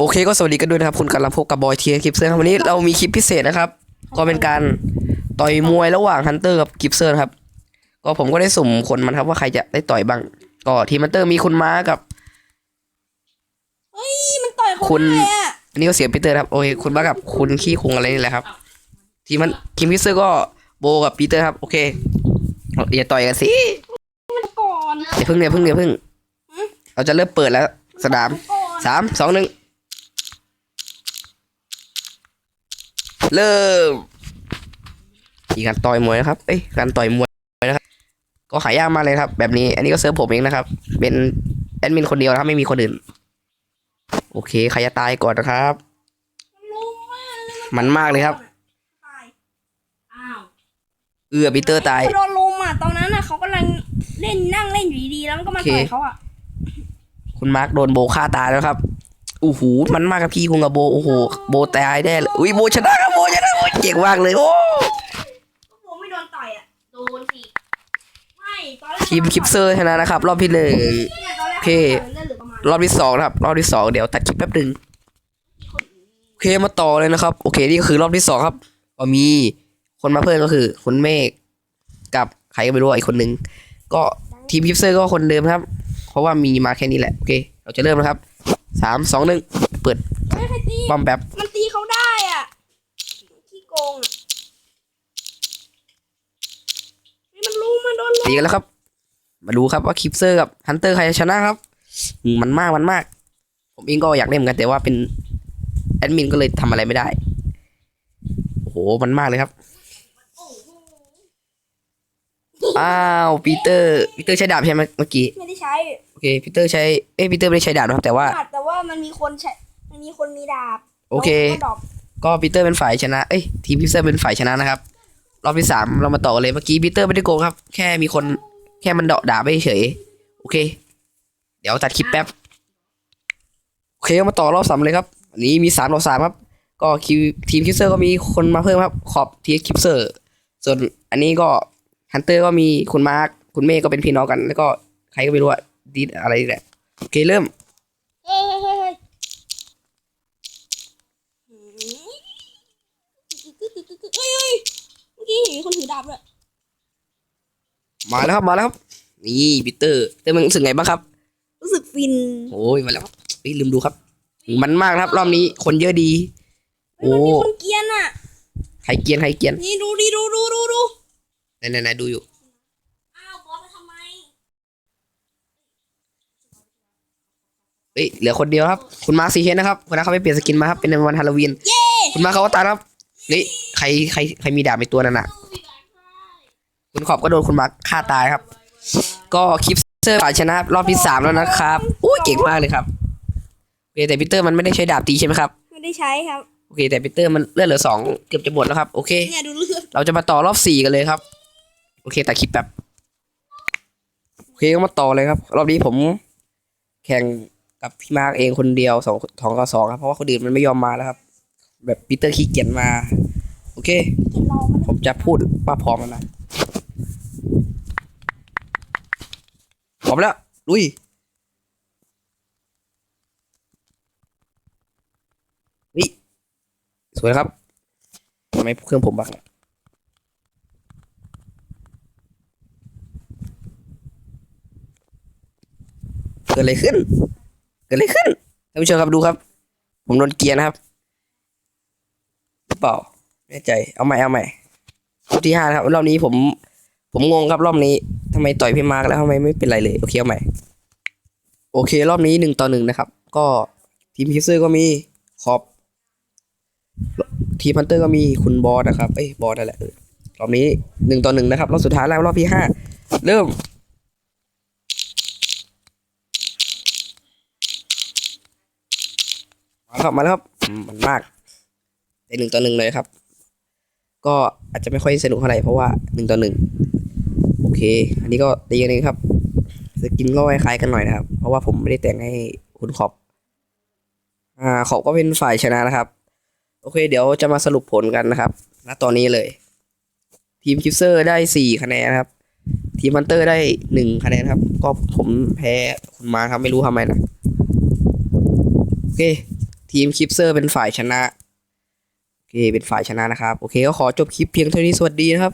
โอเคก็สวัสดีกันด้วยนะครับ คุณกำลังพบกับบอยเทียคลิปเซอร์ครับวันนี้เรามีคลิปพิเศษนะครับ ก็เป็นการต่อยมวยระหว่างฮันเตอร์กับกิฟเซอร์ครับ ก็ผมก็ได้สุ่มคนมันครับว่าใครจะได้ต่อยบ้าง ก็ทีมฮันเตอร์มีคุณม้ากับเฮ้ยมันต่อยเขาคุณได้อะอันนี้ก็เสียปีเตอร์ครับโอ้ยคุณม้ากับคุณขี้คุงอะไรนี่แหละครับ ทีมมันทีมกิฟเซอร์ก็โบกับปีเตอร์ครับโอเคอย่าต่อยกันสิก่อน อย่าเพิ่งอย่าเพิ่งอย่าเพิ่ง เราจะเริ่มเปิดแล้วสนามก่อนสามสองหนึ่ง เริ่มมีการต่อยมวยนะครับ เอ้ย การต่อยมวยนะครับ ก็หายากมากเลยครับ แบบนี้ อันนี้ก็เซิร์ฟผมเองนะครับ เป็นแอดมินคนเดียวนะครับ ไม่มีคนอื่น โอเค ใครจะตายก่อนนะครับรู้มากเลยมันมากเลยครับตายอ้าว เอือปีเตอร์ตายเขาโดนลุมอะ ตอนนั้นอะเขากำลังเล่นนั่งเล่นอยู่ดีๆแล้วมันก็มาโอเคต่อยเขาอะ คุณมาร์คโดนโบฆ่าตายแล้วครับ โอ้โห มันมากครับพี่คุงกับโบ โอ้โห โบตายแน่เลยอุ้ย โบชนะครับโบชนะโบ เก่งมากเลย โอ้ก็ผมไม่โดนต่อยอะ โดนสิ ไม่ตอนแรกทีมคิปเซอร์ชนะนะครับ รอบที่หนึ่ง เนี่ยตอนแรกโอเคเล่นเหลือประมาณรอบที่สองนะครับ รอบที่สองเดี๋ยวตัดคลิปแป๊บหนึ่งโอเคมาต่อเลยนะครับ โอเค นี่ก็คือรอบที่สองครับก็มีคนมาเพิ่มก็คือคุณเมฆกับใครก็ไม่รู้อะอีกคนนึง ก็ทีมคิปเซอร์ก็คนเดิมครับ เพราะว่ามีมาแค่นี้แหละ โอเค เราจะเริ่มนะครับสามสองหนึ่งเปิด ไม่ใครตีบอมแป๊บ มันตีเขาได้อะขี้โกงอะเฮ้ยมันรู้ มันโดนลุมตีกันแล้วครับ มาดูครับว่าคิปเซอร์กับฮันเตอร์ใครจะชนะครับอืมมันมากมันมาก ผมเองก็อยากเล่นเหมือนกันแต่ว่าเป็นแอดมินก็เลยทำอะไรไม่ได้ โอ้โห มันมากเลยครับ อ้าวปีเตอร์ปีเตอร์ใช้ดาบใช่ไหมเมื่อกี้ ไม่ได้ใช้ โอเคปีเตอร์ใช้ เอ้ยปีเตอร์ไม่ได้ใช้ดาบนะครับ แต่ว่า แต่ว่ามันมีคนใช้ มันมีคนมีดาบ โอเคแล้วก็ดอกก็ปีเตอร์เป็นฝ่ายชนะ เอ้ยทีมปีเตอร์เป็นฝ่ายชนะนะครับ รอบที่สามเรามาต่อกันเลยเมื่อกี้ปีเตอร์ไม่ได้โกงครับ แค่มีคนแค่มันเดาะดาไม่เฉย โอเค เดี๋ยวตัดคลิปแป๊บ โอเคมาต่อรอบสามเลยครับ อันนี้มีสามต่อสามครับ ก็คิวทีมคิปเซอร์ก็มีคนมาเพิ่มครับ ขอบทีมคิปเซอร์ ส่วนอันนี้ก็ฮันเตอร์ก็มีคุณมาร์คคุณเมฆก็เป็นพี่น้องกัน แล้วก็ใครก็ไม่รู้อะดีอะไรนี่แหละ โอเคเริ่ม เฮ้ยเฮ้ยเฮ้ยเฮ้ยหืมเฮ้ยเฮ้ยเมื่อกี้เห็นมี คนถือดาบด้วยมาแล้วครับมาแล้วครับนี่ปีเตอร์เตอร์มึงรู้สึกไงบ้างครับรู้สึกฟินโอ้ยมาแล้วครับเฮ้ยลืมดูครับ มันมากนะครับ รอบนี้คนเยอะดีเฮ้ยโอ้มันมีคนเกรียนอะใครเกรียนใครเกรียนนี่ดูดิดูดูดูดูไหนไหนไหนดูอยู่อ้าวบอสไปทำไมเฮ้ยเหลือคนเดียวครับ คุณมาร์คซีเฮนนะครับคนนั้นเขาไปเปลี่ยนสกินมาครับเป็นวันฮาโลวีนเย้คุณมาร์คเขาก็ตายแล้วครับนี่ใครใครใครมีดาบในตัวนั่นน่ะ คุณขอบก็โดนคุณมาร์คฆ่าตายครับ ก็คลิปเซอร์ฝ่ายชนะรอบที่สามแล้วนะครับโอ้ยเก่งมากเลยครับโอเคแต่ปีเตอร์มันไม่ได้ใช้ดาบตีใช่ไหมครับ ไม่ได้ใช้ครับ โอเค แต่ปีเตอร์มันเลือดเหลือสองเกือบจะหมดแล้วครับ โอเค เนี่ยดูเลือดเราจะมาต่อรอบสี่กันเลยครับ โอเคแต่คลิปแบบโอเคก็มาต่อเลยครับ รอบนี้ผม แข่งกับพี่มาร์กเองคนเดียวสองสองต่อสองครับ เพราะว่าคนอื่นมันไม่ยอมมาแล้วครับ แบบปีเตอร์ขี้เกียจมา โอเคเก็บรอมันผมจะพูดว่าพร้อมแล้วนะ พร้อมแล้ว ลุยนี่สวยครับทำไมเครื่องผมบักเนี่ยเกิดอะไรขึ้น เกิดอะไรขึ้นท่านผู้ชมครับดูครับ ผมโดนเกียร์นะครับหรือเปล่าไม่แน่ใจ เอาใหม่เอาใหม่รอบที่ห้านครับรอบนี้ผม ผมงงครับรอบนี้ทำไมต่อยพี่มาร์กแล้วทำไมไม่เป็นไรเลย โอเคเอาใหม่ โอเค รอบนี้หนึ่งต่อหนึ่งนะครับ ก็ทีมคิสเซอร์ก็มีขอบทีมพันเตอร์ก็มีคุณบอสนะครับ เอ้ยบอสนั่นแหละรอบนี้หนึ่งต่อหนึ่งนะครับรอบสุดท้ายแล้วรอบที่ห้าเริ่มมาแล้วครับมาแล้วครับมันมากในหนึ่งต่อหนึ่งเลยครับ ก็อาจจะไม่ค่อยสนุกเท่าไหร่เพราะว่าหนึ่งต่อหนึ่ง เค อันนี้ก็ตีกันเองครับ สกินก็คล้ายกันหน่อยนะครับ เพราะว่าผมไม่ได้แต่งให้คุณขอบ อ่า ขอบก็เป็นฝ่ายชนะนะครับ โอเค เดี๋ยวจะมาสรุปผลกันนะครับ ณ ตอนนี้เลย ทีมคิปเซอร์ได้สี่คะแนนครับ ทีมมันเตอร์ได้หนึ่งคะแนนครับ ก็ผมแพ้คุณมาครับ ไม่รู้ทำไมนะ โอเค ทีมคลิปเซอร์เป็นฝ่ายชนะ โอเค เป็นฝ่ายชนะนะครับ โอเค ก็ขอจบคลิปเพียงเท่านี้ สวัสดีนะครับ